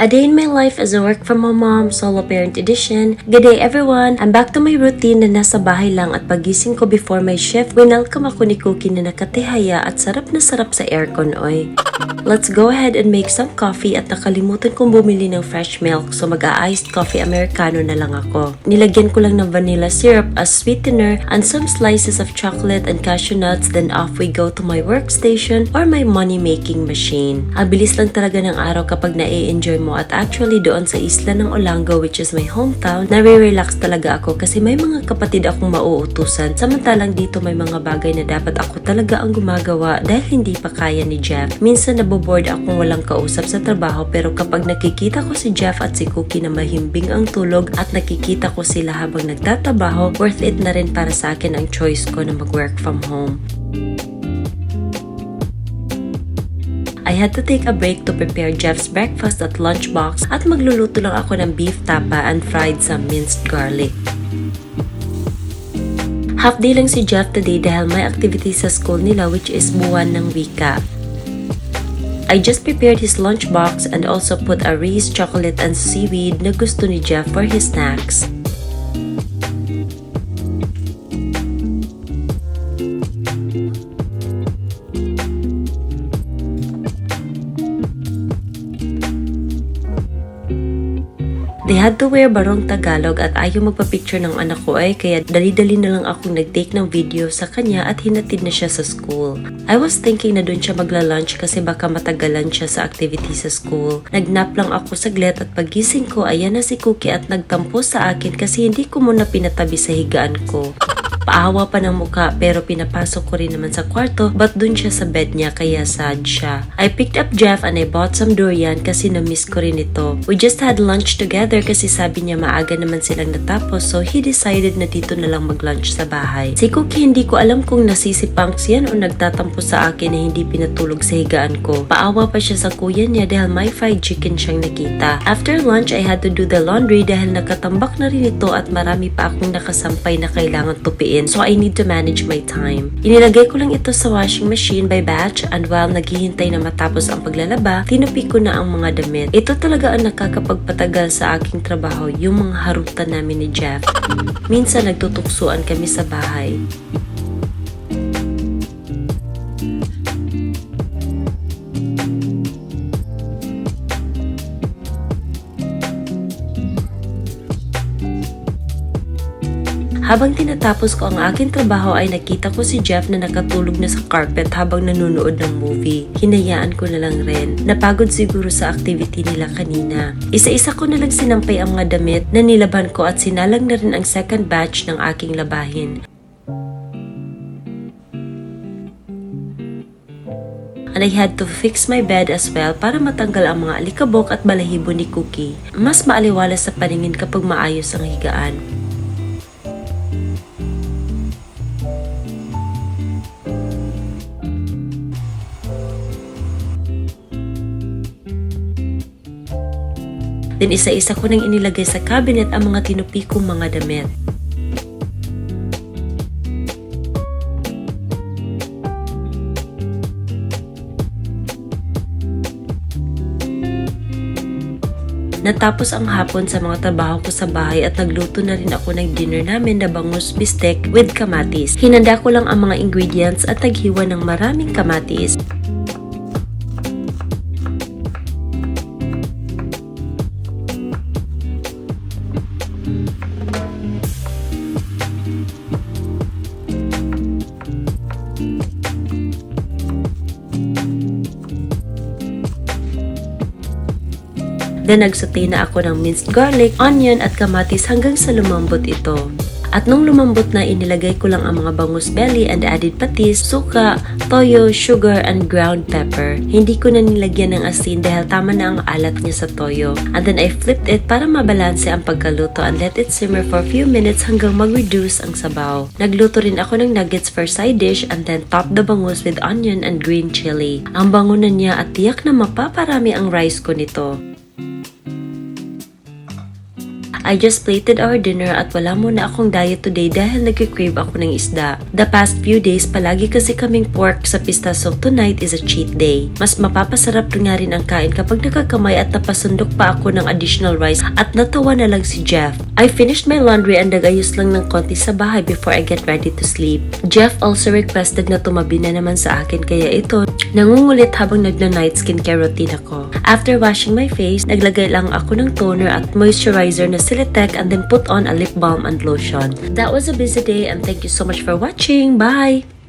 A Day in My Life as a Work From Home Mom Solo Parent Edition. Good day everyone! I'm back to my routine na nasa bahay lang at pagising ko before my shift, winelcome ako ni Cookie na nakatihaya at sarap na sarap sa aircon oy. Let's go ahead and make some coffee at nakalimutan kong bumili ng fresh milk so mag-a-iced coffee americano na lang ako. Nilagyan ko lang ng vanilla syrup as sweetener and some slices of chocolate and cashew nuts then off we go to my workstation or my money-making machine. Ang bilis lang talaga ng araw kapag na-enjoy mo at actually doon sa isla ng Olango which is my hometown, nare-relax talaga ako kasi may mga kapatid akong mauutusan samantalang dito may mga bagay na dapat ako talaga ang gumagawa dahil hindi pa kaya ni Jeff. Minsan naboboard akong walang kausap sa trabaho pero kapag nakikita ko si Jeff at si Cookie na mahimbing ang tulog at nakikita ko sila habang nagtatrabaho, worth it na rin para sa akin ang choice ko na mag-work from home. I had to take a break to prepare Jeff's breakfast at lunchbox at magluluto lang ako ng beef tapa and fried some minced garlic. Half day lang si Jeff today dahil may activity sa school nila which is buwan ng wika. I just prepared his lunchbox and also put a Reese chocolate and seaweed na gusto ni Jeff for his snacks. They had to wear barong Tagalog at ayaw magpa-picture ng anak ko ay kaya dali-dali na lang akong nag-take ng video sa kanya at hinatid na siya sa school. I was thinking na doon siya magla-lunch kasi baka matagalan siya sa activity sa school. Nagnap lang ako saglit at pagising ko ayan na si Cookie at nagtampo sa akin kasi hindi ko muna pinatabi sa higaan ko. Paawa pa ng muka pero pinapasok ko rin naman sa kwarto but dun siya sa bed niya kaya sad siya. I picked up Jeff and I bought some durian kasi na-miss ko rin ito. We just had lunch together kasi sabi niya maaga naman silang natapos so he decided na dito na lang mag-lunch sa bahay. Si Cookie hindi ko alam kung nasisipangs yan o nagtatampo sa akin na hindi pinatulog sa higaan ko. Paawa pa siya sa kuya niya dahil may fried chicken siyang nakita. After lunch I had to do the laundry dahil nakatambak na rin ito at marami pa akong nakasampay na kailangan tupiin so I need to manage my time. Inilagay ko lang ito sa washing machine by batch and while naghihintay na matapos ang paglalaba, tinupi ko na ang mga damit. Ito talaga ang nakakapagpatagal sa aking trabaho, yung mga harutan namin ni Jeff. Minsan nagtutuksuan kami sa bahay. Habang tinatapos ko ang aking trabaho ay nakita ko si Jeff na nakatulog na sa carpet habang nanonood ng movie. Hinayaan ko na lang rin. Napagod siguro sa activity nila kanina. Isa-isa ko na lang sinampay ang mga damit na nilaban ko at sinalang na rin ang second batch ng aking labahin. and I had to fix my bed as well para matanggal ang mga alikabok at balahibo ni Cookie. Mas maaliwala sa paningin kapag maayos ang higaan. Then isa-isa ko nang inilagay sa cabinet ang mga tinupi kong mga damit. Natapos ang hapon sa mga trabaho ko sa bahay at nagluto na rin ako ng dinner namin na bangus bistek with kamatis. Hinanda ko lang ang mga ingredients at naghiwa ng maraming kamatis. Then nagsaute na ako ng minced garlic, onion at kamatis hanggang sa lumambot ito. At nung lumambot na, inilagay ko lang ang mga bangus belly and added patis, suka, toyo, sugar, and ground pepper. Hindi ko na nilagyan ng asin dahil tama na ang alat niya sa toyo. And then I flipped it para mabalanse ang pagkaluto and let it simmer for a few minutes hanggang mag-reduce ang sabaw. Nagluto rin ako ng nuggets for side dish and then top the bangus with onion and green chili. Ang bango na niya at tiyak na mapaparami ang rice ko nito. I just plated our dinner at wala muna akong diet today dahil nag-crave ako ng isda. The past few days, palagi kasi kaming pork sa pista so tonight is a cheat day. Mas mapapasarap nga rin ang kain kapag nakakamay at napasundok pa ako ng additional rice at natawa na lang si Jeff. I finished my laundry and nagayos lang ng konti sa bahay before I get ready to sleep. Jeff also requested na tumabi na naman sa akin kaya ito, nangungulit habang nagna-night skincare routine ako. After washing my face, naglagay lang ako ng toner at moisturizer na Siletec and then put on a lip balm and lotion. That was a busy day and thank you so much for watching. Bye!